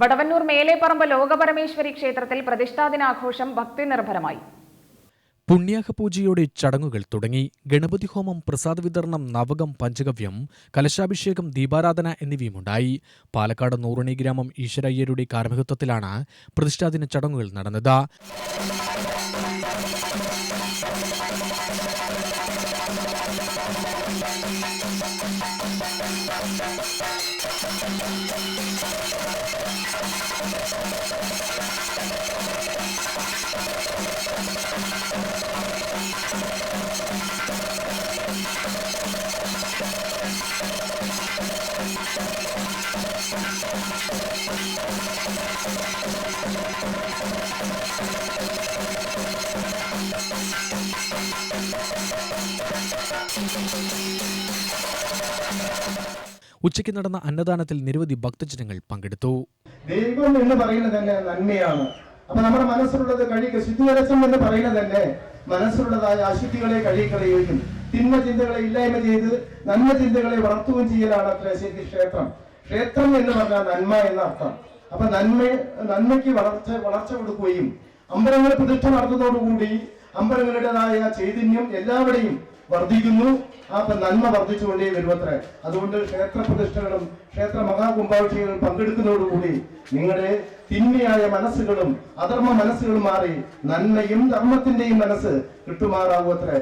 വടവന്നൂർ മേലേപ്പറമ്പ് ലോകപരമേശ്വരി ക്ഷേത്രത്തിൽ പ്രതിഷ്ഠാദിനാഘോഷം പുണ്യാഹ പൂജയോടെ ചടങ്ങുകൾ തുടങ്ങി. ഗണപതി ഹോമം പ്രസാദ വിതരണം നവകം പഞ്ചഗവ്യം കലശാഭിഷേകം ദീപാരാധന എന്നിവയുമുണ്ടായി. പാലക്കാട് നൂറണി ഗ്രാമം ഈശ്വരയ്യരുടെ കാർമ്മികത്വത്തിലാണ് പ്രതിഷ്ഠാദിന ചടങ്ങുകൾ നടന്നത്. ഉച്ചയ്ക്ക് നടന്ന അന്നദാനത്തിൽ നിരവധി ഭക്തജനങ്ങൾ പങ്കെടുത്തു. ദൈവം എന്ന് പറയുന്നത് തന്നെ നന്മയാണ്. അപ്പൊ നമ്മുടെ മനസ്സിലുള്ളത് കഴിയുക ശുദ്ധികലശം എന്ന് പറയുന്നത് തന്നെ മനസ്സിലുള്ളതായ അശുദ്ധികളെ കഴുകിക്കളയുകയും തിന്മ ചിന്തകളെ ഇല്ലായ്മ ചെയ്ത് നന്മ ചിന്തകളെ വളർത്തുകയും ചെയ്യലാണ് അത്ര ശരി ക്ഷേത്രം. ക്ഷേത്രം എന്ന് പറഞ്ഞാൽ നന്മ എന്ന അർത്ഥം. അപ്പൊ നന്മ നന്മയ്ക്ക് വളർച്ച വളർച്ച കൊടുക്കുകയും അമ്പലങ്ങൾ പ്രതിഷ്ഠ നടത്തുന്നതോടുകൂടി അമ്പലങ്ങളുടേതായ ചൈതന്യം എല്ലാവരുടെയും വർദ്ധിക്കുന്നു. ആ നന്മ വർദ്ധിച്ചുകൊണ്ടേ വരുമത്രേ. അതുകൊണ്ട് ക്ഷേത്ര പ്രതിഷ്ഠകളും ക്ഷേത്ര മഹാകുംഭാഭിഷേകങ്ങളും പങ്കെടുക്കുന്നതോടുകൂടി നിങ്ങളുടെ തിന്മയായ മനസ്സുകളും അധർമ്മ മനസ്സുകളും മാറി നന്മയും ധർമ്മത്തിന്റെയും മനസ്സ് കിട്ടുമാറാവൂ അത്രേ